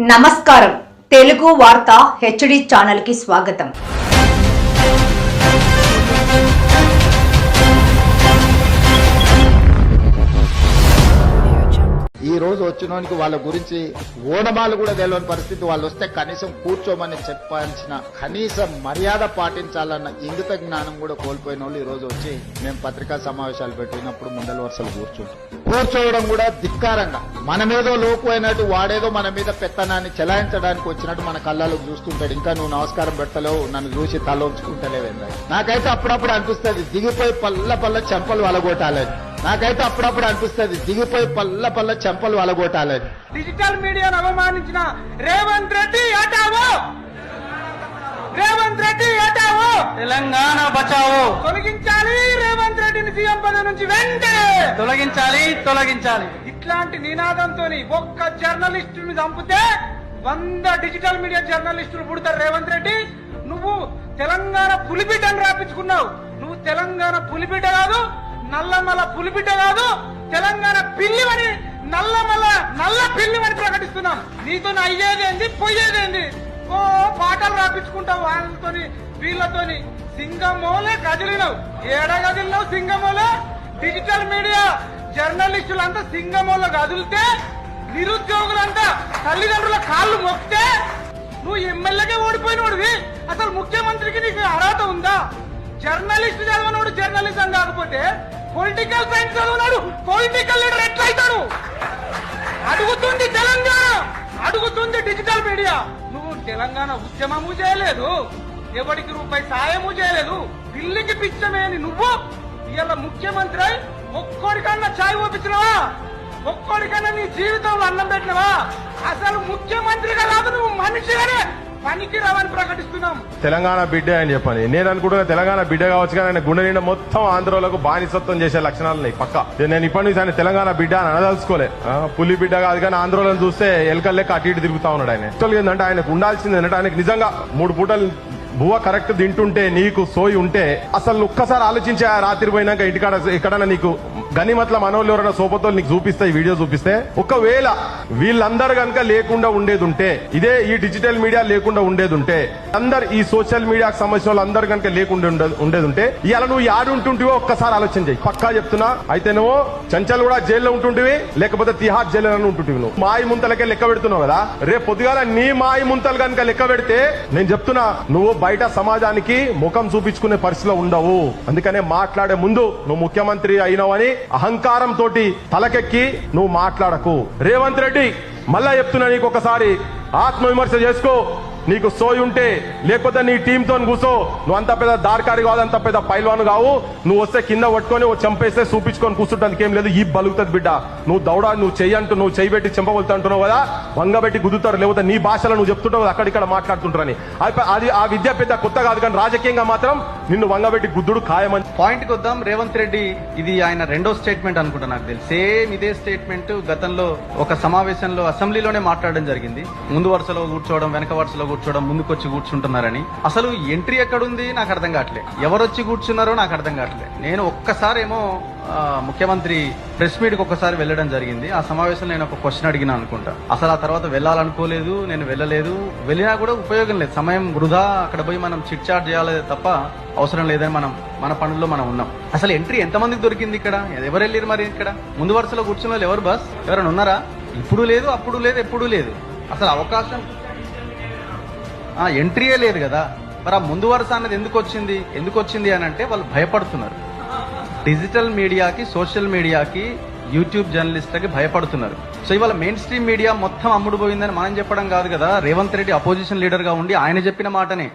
నమస్కారం. తెలుగు వార్త హెచ్డి ఛానల్కి స్వాగతం. రోజు వచ్చినోనికి వాళ్ళ గురించి ఓడమాలు కూడా తెలియని పరిస్థితి. వాళ్ళు వస్తే కనీసం కూర్చోమని చెప్పాల్సిన కనీసం మర్యాద పాటించాలన్న ఇంగిత జ్ఞానం కూడా కోల్పోయిన వాళ్ళు ఈ రోజు వచ్చి మేము పత్రికా సమావేశాలు పెట్టినప్పుడు ముందల వరుసలు కూర్చుంటాం. కూర్చోవడం కూడా ధిక్కారంగా. మనమేదో లోపు అయినట్టు వాడేదో మన మీద పెత్తనాన్ని చెలాయించడానికి వచ్చినట్టు మన కళ్ళలో చూస్తుంటాడు. ఇంకా నువ్వు నమస్కారం పెట్టలేవు నన్ను చూసి తల ఉంచుకుంటలేవేందా నాకైతే అప్పుడప్పుడు అనిపిస్తుంది దిగిపోయి పల్ల పల్ల చెంపలు వలగొట్టాలని. నాకైతే అప్పుడప్పుడు అనిపిస్తుంది. దిగిపోయి పల్ల పల్ల చెంపలు వలగొట్టాలని. డిజిటల్ మీడియాను అవమానించిన రేవంత్ రెడ్డి హటావో రేవంత్ రెడ్డి హటావో తెలంగాణ బచావో. తొలగించాలి రేవంత్ రెడ్డిని సీఎం పదవి నుంచి వెంటనే. తొలగించాలి తొలగించాలి. ఇట్లాంటి నినాదంతో ఒక్క జర్నలిస్టుని చంపితే వంద డిజిటల్ మీడియా జర్నలిస్టులు పుడతారు రేవంత్ రెడ్డి. నువ్వు తెలంగాణ పులిబిడ్డను రాపించుకున్నావు. నువ్వు తెలంగాణ పులిబిడ్డ కాదు నల్లమల పులిబిడ్డ కాదు తెలంగాణ పిల్లివని నల్లమల నల్ల పిల్లివని ప్రకటిస్తున్నాం. నీతో అయ్యేదేంది పోయేదేంది? ఓ పాటలు రాపించుకుంటావు వాళ్ళతోని వీళ్ళతోని. సింగమోలే కదిలినవు ఏడ కదిలినవు సింగమోలే? డిజిటల్ మీడియా జర్నలిస్టులంతా సింగమోలో కదిలితే నిరుద్యోగులంతా తల్లిదండ్రుల కాళ్ళు మొక్కితే నువ్వు ఎమ్మెల్యేగా ఓడిపోయినోడివి. అసలు ముఖ్యమంత్రికి నీకు అర్హత ఉందా? జర్నలిస్ట్ చదవనోడు జర్నలిజం కాకపోతే పొలిటికల్ సైన్స్ చదవనాడు పొలిటికల్ లీడర్ ఎట్లయితాడు? అడుగుతుంది తెలంగాణ. అడుగుతుంది డిజిటల్ మీడియా నువ్వు తెలంగాణ ఉద్యమము చేయలేదు. ఎవరికి రూపాయి సాయము చేయలేదు. పిల్లికి పిచ్చమేని నువ్వు? ఇవాళ ముఖ్యమంత్రి అయి ఛాయ్ పంపించినవా ఒక్కోడికన్నా నీ జీవితంలో అన్నం పెట్టినవా? అసలు ముఖ్యమంత్రిగా కాదు నువ్వు మనిషిగానే పనికిరావని ప్రకటిస్తున్నాం. తెలంగాణ బిడ్డ అని చెప్పని నేను అనుకుంటున్నా తెలంగాణ బిడ్డ కావచ్చు కానీ ఆయన గుండె నిండా మొత్తం ఆంధ్రోలకు బానిసత్వం చేసే లక్షణాలు ఉన్నాయి. పక్క. నేను ఇప్పటి నుంచి ఆయన తెలంగాణ బిడ్డ అని అనదలుచుకోలే. ఆ, పులి బిడ్డ కాదు కానీ ఆంధ్రలో చూస్తే ఎలకల్ లెక్క అటు ఇటు తిరుగుతా ఉన్నాడు ఆయన. యాక్చువల్గా ఏంటంటే ఆయనకు ఉండాల్సింది ఏంటంటే ఆయనకు నిజంగా మూడు పూటలు బువ్వ కరెక్ట్ తింటుంటే నీకు సోయి ఉంటే అసలు ఒక్కసారి ఆలోచించే ఆ రాత్రి పోయినాక ఇంటికాడ ఎక్కడన్నా నీకు గనిమట్ల మనోళ్ళు ఎవరైనా నీకు చూపిస్తే ఈ వీడియో చూపిస్తే ఒకవేళ వీళ్ళందరూ కనుక లేకుండా ఉండేది ఉంటే ఇదే ఈ డిజిటల్ మీడియా లేకుండా ఉండేది ఉంటే అందరు ఈ సోషల్ మీడియాకు సంబంధించిన వాళ్ళందరూ కనుక లేకుండా ఉండే- ఉండేది ఉంటే ఇలా నువ్వు యాడు ఒక్కసారి ఆలోచన చేయి. పక్కా చెప్తున్నా. అయితే నువ్వు చంచల్ కూడా జైల్లో ఉంటుంటివి లేకపోతే తిహార్ జైల్లో ఉంటుంటివి నువ్వు. మాయి ముంతలకే లెక్క పెడుతున్నావు కదా? రేపు పొద్దుగాల నీ మాయి ముంతలు కనుక లెక్క పెడితే నేను చెప్తున్నా నువ్వు బయట సమాజానికి ముఖం చూపించుకునే పరిస్థితిలో ఉండవు. అందుకనే మాట్లాడే ముందు నువ్వు ముఖ్యమంత్రి అయినావని అహంకారం తోటి తలకెక్కి నువ్వు మాట్లాడకు. రేవంత్ రెడ్డి మళ్ళా చెప్తున్నా నీకు ఒకసారి ఆత్మవిమర్శ చేసుకో. నీకు సోయి ఉంటే లేకపోతే నీ టీమ్తో కూసో. నువ్వు అంత పెద్ద దార్కారి కాదు అంత పెద్ద పైల్వాన్ కావు. నువ్వు వస్తే కింద పట్టుకొని చంపేస్తే చూపించుకొని కూర్చుంటానికి ఏం లేదు ఈ బలుగుతుంది బిడ్డ. నువ్వు దౌడా నువ్వు చెయ్యి అంటూ నువ్వు చెయ్యి పెట్టి చెంపగలుగుతా అంటున్నావు కదా వంగబెట్టి గుద్దుతారు లేకపోతే నీ భాషలో నువ్వు చెప్తుంటావు అక్కడిక్కడ మాట్లాడుతుంటారని. అది- ఆ విద్య పెద్ద కొత్త కాదు కానీ రాజకీయంగా మాత్రం నిన్ను వంగబెట్టి గుద్దుడు ఖాయమని. పాయింట్ వద్దాం రేవంత్ రెడ్డి ఇది ఆయన రెండో స్టేట్మెంట్ అనుకుంటా నాకు తెలిసి. సేమ్ ఇదే స్టేట్మెంట్ గతంలో ఒక సమావేశంలో అసెంబ్లీలోనే మాట్లాడడం జరిగింది. ముందు వరుసలో కూర్చోవడం వెనక వరుసలో కూర్చోవడం ముందుకొచ్చి కూర్చుంటున్నారని. అసలు ఎంట్రీ ఎక్కడుంది? నాకు అర్థం కావట్లే. ఎవరు వచ్చి కూర్చున్నారో నాకు అర్థం కావట్లే. నేను ఒక్కసారేమో ముఖ్యమంత్రి ప్రెస్ మీట్కి ఒక్కసారి వెళ్ళడం జరిగింది. ఆ సమావేశంలో నేను ఒక క్వశ్చన్ అడిగిన అనుకుంటా. అసలు ఆ తర్వాత వెళ్ళాలనుకోలేదు నేను వెళ్ళలేదు. వెళ్ళినా కూడా ఉపయోగం లేదు. సమయం వృధా. అక్కడ పోయి మనం చిట్ చాట్ చేయాలి తప్ప అవసరం లేదని మనం మన పనుల్లో మనం ఉన్నాం. అసలు ఎంట్రీ ఎంతమందికి దొరికింది ఇక్కడ? ఎవరు వెళ్ళారు మరి ఇక్కడ? ముందు వరుసలో కూర్చున్న వాళ్ళు ఎవరు బస్? ఎవరైనా ఉన్నారా? ఇప్పుడు లేదు అప్పుడు లేదు ఎప్పుడు లేదు. అసలు అవకాశం ఎంట్రీయే లేదు కదా. మరి ఆ ముందు వరుస అన్నది ఎందుకు వచ్చింది? ఎందుకు వచ్చింది అని అంటే వాళ్ళు భయపడుతున్నారు. డిజిటల్ మీడియాకి సోషల్ మీడియాకి యూట్యూబ్ జర్నలిస్ట్లకి భయపడుతున్నారు. సో ఇవాళ మెయిన్ స్ట్రీమ్ మీడియా మొత్తం అమ్ముడుపోయిందని మనం చెప్పడం కాదు కదా. రేవంత్ రెడ్డి అపోజిషన్ లీడర్గా ఉండి ఆయన చెప్పిన మాటనే.